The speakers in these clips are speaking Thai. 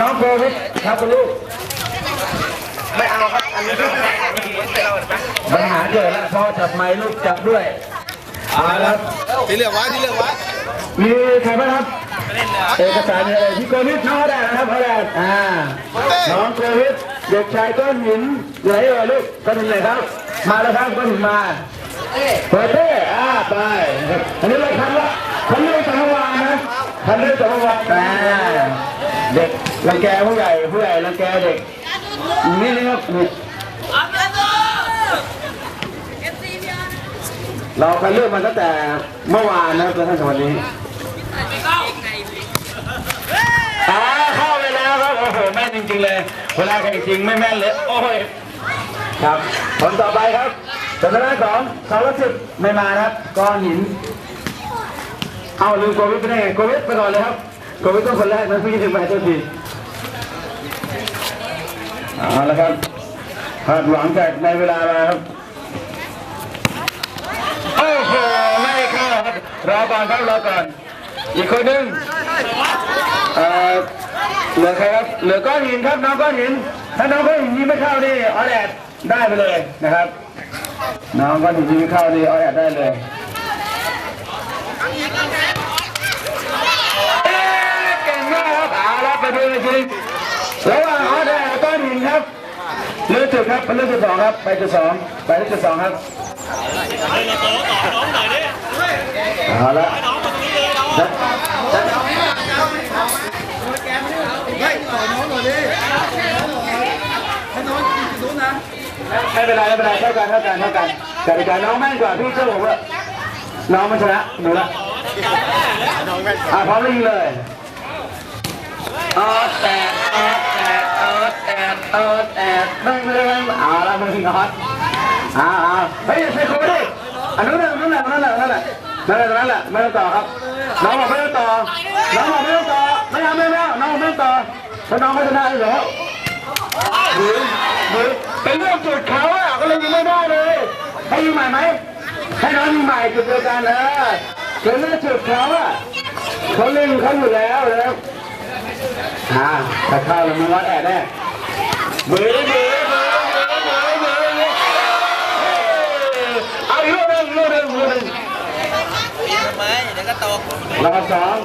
น้องโควิดครับคุณลูก ไม่เอาครับ อันนี้ปัญหาเกิดแล้วพ่อจับไม้ลูกจับด้วยเอาละครับที่เหลือไว้ที่เหลือไว้มีใครบ้างครับเอกสารเลยพี่โควิดน้องเขาแดดนะครับเขาแดดอ่าน้องโควิดเด็กชายก้อนหินอยู่ไหนเอ่ยลูกก้อนหินไหนครับ มาแล้วครับก้อนหินมาเปิดเต้อ่าไปนะครับอันนี้เลยคันละคันเรื่องสังวาน นะคันเรื่องสังวานแต่เด็กรังแกผู้ใหญ่ผู้ใหญ่รังแกเด็กนี่นี่ครับนี่เราคันเรื่องมาตั้งแต่เมื่อวานนะครับจนถึงวันนี้อ่าเข้าไปแล้วครับโอ้โหแม่นจริง ๆ เลย เวลาแข่งจริงไม่แม่นเลยโอ้ยครับผลต่อไปครับสถานะของสารสิบไม่มานะครับก้อนหิน เอาลืมโควิดไปได้ไงโควิดไปก่อนเลยครับโควิดต้องคนแรกนะพี่ถึงไปตัวทีเอาละครับคาดหวังจากในเวลามาครับโอ้โหไม่เข้าครับรอก่อนครับรอก่อน อีกคนหนึ่งเอ่อเหลือใครครับเหลือก้อนหินครับน้องก้อนหิน ถ้าน้องก้อนหินยิงไม่เข้านี่ออแดดได้ไปเลยนะครับ น้องก้อนหินยิงไม่เข้านี่ออแดดได้เลย เก่งมากครับเอาละไปดูอีกทีระหว่างออแดดกับก้อนหินครับเลือกจุดครับเป็นเลือกจุดสองครับไปจุดสองไปที่จุดสองครับเอาละจัดจัดเฮ้ยต่อน้อหน่อยดิให้น้องกินนู้นะไม่เป็นไรไม่เป็นไรเท่ากันเท่ากันเท่ากันกติการน้องแม่นกว่าพี่เชื่อผมว่าน้องมันชนะหนูละ อะพร้อมแล้วยิงเลยออดแตดออดแตดออดแตดออแตดไม่ไม่ไม่เอาละมึงออดอ้าวอ้าวเฮ้ยใส่คุยดิอันนู้นน่ะอันนู้นน่ะอันนู้นน่ะอันนู้นน่ะนั่นแหละนั่นแหละไม่ต้องต่อครับน้องบอกไม่ต้องต่อน้องบอกไม่ต้องต่อไม่เอาไม่เอาน้องบอกไม่ต้องต่อเพราะน้องไม่ชนะอยู่แล้วหรือหรือเป็นเรื่องจุดเขาอะก็เลยยิงไม่ได้เลยให้ยิงใหม่ไหมให้น้องยิงใหม่จุดเดียวกันเออ เป็นเรื่องจุดเขาอะเขาเล่นเขาอยู่แล้วแล้วอ่าถ้าเข้าแล้วมันวัดแอดแน่เบื่อเบื่อเบื่อเบื่อเบื่อเบื่อเบื่อเอาอีกลูกหนึ่งลูกหนึ่งลูกหนึ่งทำไมเดี๋ยวก็ตกรอบสอง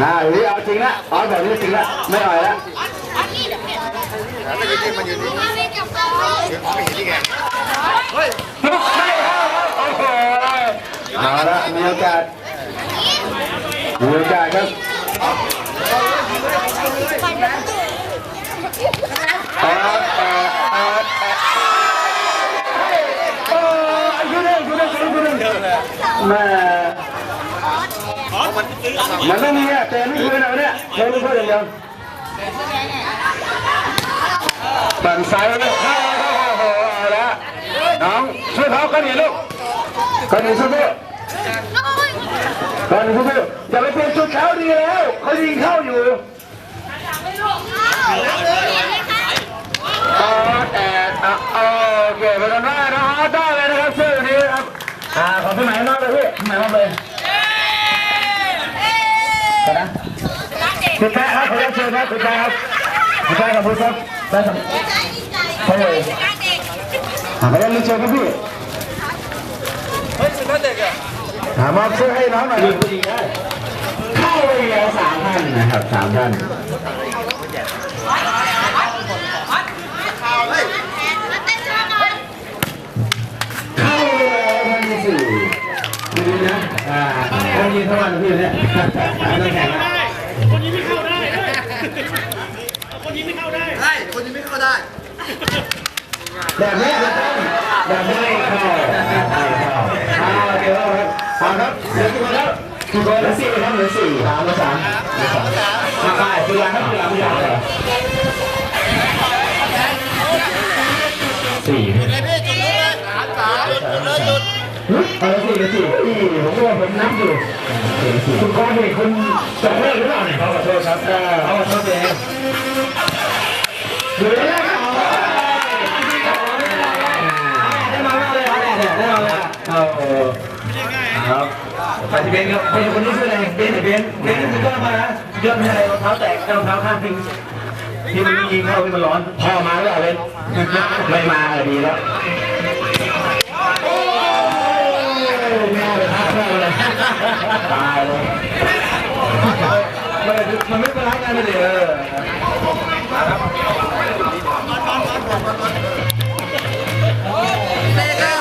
อ่าอย่างนี้เอาจริงละเอาแบบนี้จริงละไม่อ่อยละไม่ได้เก่งมายืนนี่ไม่เห็นที่แกเฮ้ยไม่เข้าครับโอ้โหเอาละมีโอกาส มีโอกาสครับแม่มันไม่มีอะแต่ไม่คืนเอาเนี่ยเล่นลูกโทษอย่างเดียวฝั่งซ้ายเลยเข้าเข้าโอ้โหเอาละน้องช่วยเขากันหน่อยลูกกันหน่อยช่วย ด้วยกันน่อยช่วยด้วยอย่าไปเปลี่ยนจุดเขาดีแล้วเขายิงเข้าอยู่อ๋อแต่อะโอเคไปกันได้นะฮะได้เลยนะครับเสื้อนี้ครับอ่าขอพี่ใหม่มากเลยพี่พี่หม่มากเลยกันนะคุณแม่ครับขอเรียนเชิญครับคุณแม่ครับคุณแม่กับคุณครับได้ครับใช่เลยอ่าขอเรียนเชิญครับพี่เฮ้ยสุดท้ายเด็กอะ ถามมอบเสื้อให้น้องหน่อยดีดีได้เข้าไปแล้วสามท่านนะครับสามท่านเข้าไปแล้วท่านที่สี่ดีนะอ่าต้องยืนเท่านั้นพี่เนี่ยต้องแข่งนะคนนี้ไม่เข้าได้คนนี้ไม่เข้าได้ใช่คนนี้ไม่เข้าได้แบบนี้จะต้องแบบไม่เข้าไม่เข้าอ่าโอเคครับเอาครับเหลือกี่คน แล้วกี่คนลือสี่ครับเหลือสี่สามเหลือสามเหลือสามมาไปคือหลังครับคือหลังคือหลังเลยสี่เลยพี่จุดเลยสามสามจุดเลยจุดเอสี่มือสี่นี่ผมว่าผมนับอยู่คุณก้อนนี่คุณจะเลิกหรือเปล่าเนี่ยเขาขอโทษครับเออเขาขอโทษเองเหลือ เบนครับเป็นคนที่ชื่ออะไรเบนเบนเบนคุณก็มานะเยอะไม่อะไรรองเท้าแตกรองเท้าข้างทิ้งที่มันยิงเข้าที่มันร้อนพ่อมาแล้วเล่นไม่มาเลยดีแล้วโอ้ยแม่เลยพักแม่เลยตายเลยมันมันไม่เป็นไรกันเลยเออสีสั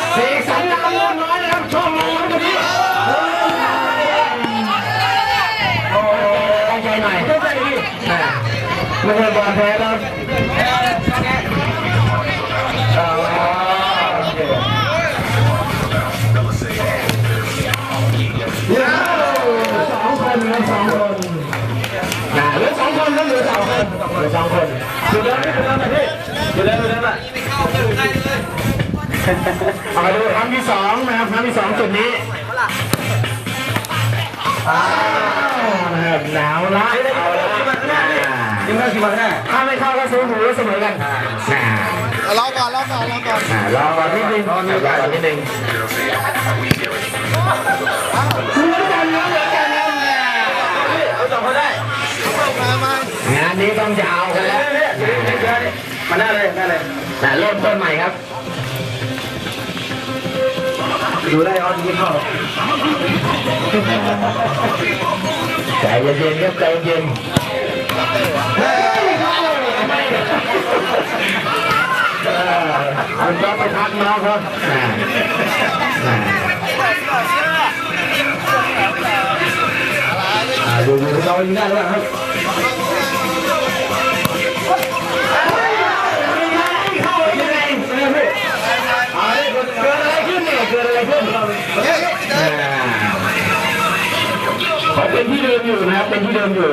ไม่ใช่บอลแพ้แล้วอ๋อโอเคเดี๋ยวสองคนนะสองคนนะเหลือสองคนนะเหลือสองคนเหลือสองคนอยู่แล้วไม่เป็นไรพี่อยู่แล้วอยู่แล้วนะเอาดูครั้งที่สองนะครับครั้งที่สองจุดนี้อ้าวนะครับหนาวละเอาละยิง มาสิมาแน่ถ้าไม่เข้าก็สูงหูเสมอกันอ่ารอก่อนรอก่อนรอก่อนรอก่อนนิดนึงรอก่อนนิดนึงเหมือนกันนะเหมือนกันนะเอาสองคนได้มามางานนี้ต้องจะเอากันแล้วมาได้เลยได้เลยแต่เริ่มต้นใหม่ครับดูได้ออนยิ้มเข้าใจเย็นๆครับใจเย็น คุณต้องไปพักน้องครับดูดูเรายิงได้แล้วครับเขาเป็นที่เดิมอยู่นะครับเป็นที่เดิมอยู่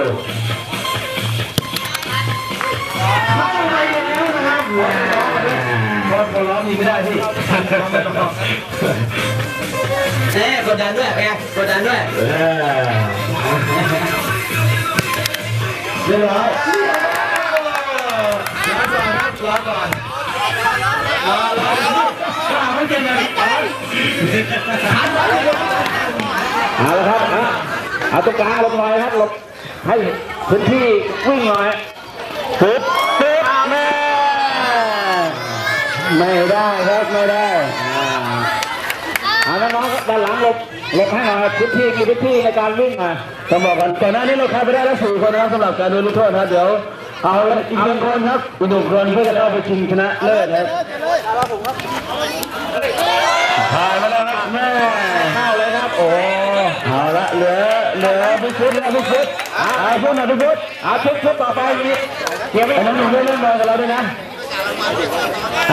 เข้าไปแล้วนะครับพอพอร้องยิงไม่ได้พี่เน่กดดันด้วยเป็นไงกดดันด้วยเออเรียบร้อยรอก่อนรอรอรอไม่เก่งเลยเอาละครับเอาเอตรงกลางลงหน่อยครับหลบให้พื้นที่วิ่งหน่อย ปึ๊บปึ๊บแม่ไม่ได้ครับไม่ได้อ่าเอาน้องๆด้านหลังหลบหลบให้หน่อยพื้นที่มีพื้นที่ในการวิ่งอะต้องบอกกันก่อนหน้านี้เราเข้าไปได้แล้วสี่คนนะครับสำหรับการโดนลูกโทษนะครับเดี๋ยวเอาอีกหนึ่งคนครับอีกหนึ่งคนเพื่อจะเข้าไปชิงชนะเลิศครับผ่านมาแล้วครับแม่เข้าเลยครับโอ้เอาละเหลือเหลือพิชุดแล้วพิชุด เอาชุดหน่อยพิชุดเอาชุดชุดต่อไปอีกเกี่ยวกับน้องหนุ่มเล่นบอลกับเราด้วยนะ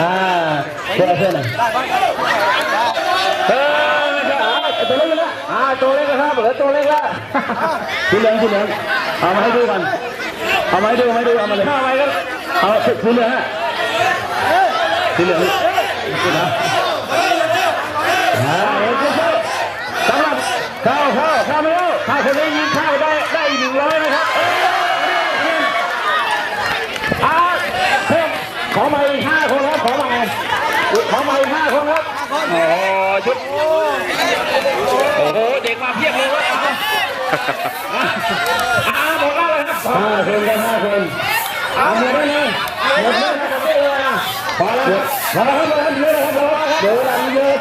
อ่าเพื่อนเพื่อนหน่อยเออตัวเล็กแล้วอ่าตัวเล็กแล้วครับเหลือตัวเล็กแล้วสีเหลืองสีเหลืองเอามาให้ดูกันเอามาให้ดูมาให้ดูเอามาเลยเอาไปก็เอาสีเหลืองฮะสีเหลืองสีเหลืองเอกชัยสำหรับเข้าเข้าเข้าไม่เข้ถ้าคนนี้ยิงเข้าได้ ขอมาอีกห้าคนครับโอ้โหชุด โอ้โห เด็กมาเพียบเลยเว้ยอ่าบอกแล้วเลยครับห้าคนกันห้าคนเอาหมดได้เลยหมดเลยนะครับได้เลยอะพอแล้วพอแล้วครับพอแล้วเยอะเลยครับเดี๋ยวเวลาเยอะ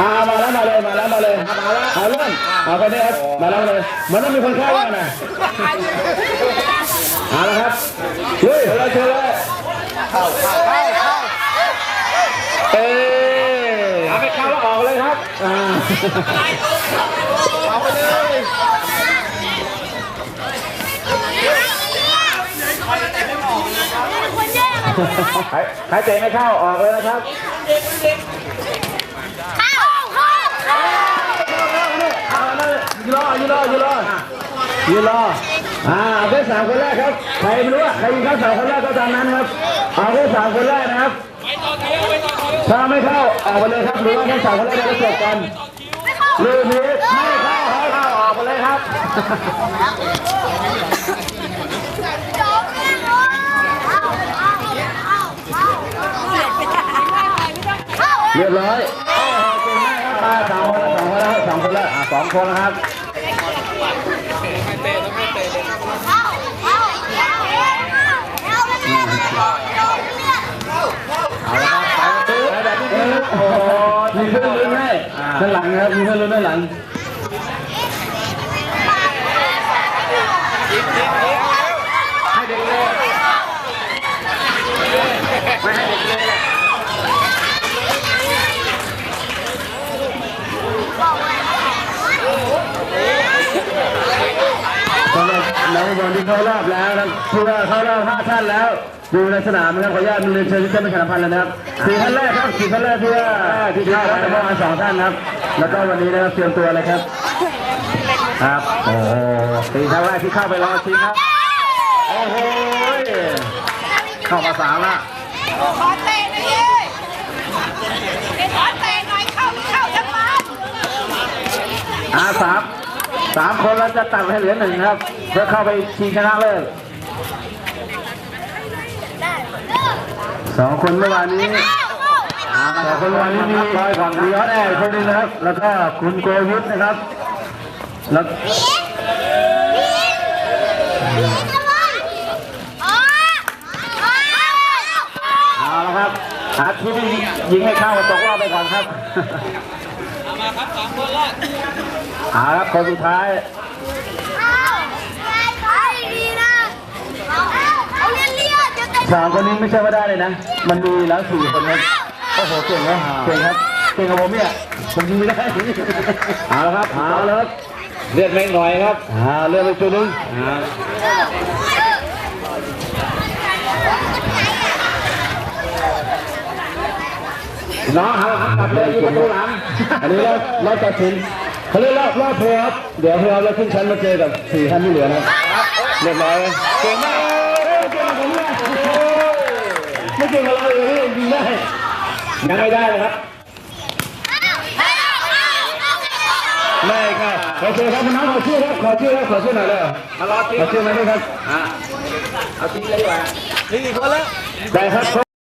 อามาแล้วมาเลยมาแล้วมาเลยมาแล้วเอาเริ่มเอาคนนี้ครับมาแล้วเลยมันต้องมีคนเข้าแล้วนะเอาละครับเฮ้ยเราเจอแล้วเข้าเข้า เข้าเออเอาไปเข้าแล้วออกเลยครับอ่าเอาไปเลยใครใครเตะไม่เข้าออกเลยนะครับเอานั่นยืนรอยืนรอยืนรอยืนรออ่าเอาแค่สามคนแรกครับ ใครไม่รู้อะใครยิงเข้าสามคนแรกก็ตามนั้นครับ เอาแค่สามคนแรกนะครับ ถ้าไม่เข้าออกไปเลยครับหรือว่าแค่สามคนแรกจะจบกันลืมนี้ไม่เข้าครับเข้าออกไปเลยครับเรียบร้อยโอ้โหเก่งมากครับมาสามคนแล้วสองคนแล้วสองคนแล้วอะสองคนแล้วครับ โอ้มีเพื่อน ลุ้นให้ด้านหลังนะครับมีเพื่อนลุ้นด้านหลังให้เด็กเลยไม่ให้เด็กเลยสำหรับนักบอลที่เข้ารอบแล้วนะผู้ว่าเข้ารอบห้าท่านแล้วอยู่ในสนามนะครับขออนุญาตเรียนเชิญที่ท่านประชาสัมพันธ์เลยนะครับสี่ท่านแรกครับสี่ท่านแรกที่ว่าที่เข้าแล้วแต่เมื่อวานสองท่านครับแล้วก็วันนี้นะครับเตรียมตัวเลยครับ ครับโอ้โหสี่ท่านแรกที่เข้าไปรอชิงครับโอ้โหเข้ามาสามละขอเตะหน่อยดิขอเตะหน่อยเข้าเข้าจังหวะอ่าสาม สามคนแล้วจะตัดให้เหลือหนึ่งครับ เพื่อเข้าไปชิงชนะเลิศสองคนเมื่อวานนี้สองคนเมื่อวานนี้มีคอยฝั่งดีออสแอร์คนนึงนะครับ แล้วก็คุณโกยุทธนะครับ แล้วเอาละครับหาที่ยิงให้เข้าตกรอบไปก่อนครับ ครับสองคนแรกเอาครับคนสุดท้ายสามคนนี้ไม่ใช่ว่าได้เลยนะ มันมีแล้วสี่คนครับโอ้โหเก่งนะเก่งครับเก่งกับผมเนี่ยผมยิงไม่ได้เอาละครับเอาละครับเลือดไม่หน่อยครับอ่าเลือดไปตัวหนึงอ่า น้องหาลังกลับเลยที่ประตูหลังอันนี้เราเราตัดสินเขาเรียกรอบรอบเพลย์ครับเดี๋ยวเพลย์เราขึ้นชั้นมาเจอกับสี่ท่านที่เหลือนะเรียบร้อยเก่งมากเก่งกับผมเลยไม่เก่งกับเราเลยยิงได้ยังไม่ได้เลยครับไม่ครับโอเคครับน้องขอชื่อครับขอชื่อครับขอชื่อหน่อยเลยมารอชื่อขอชื่อมาด้วยครับอ่าเอาชื่อเลยดีกว่านี่คนล้วได้ครับ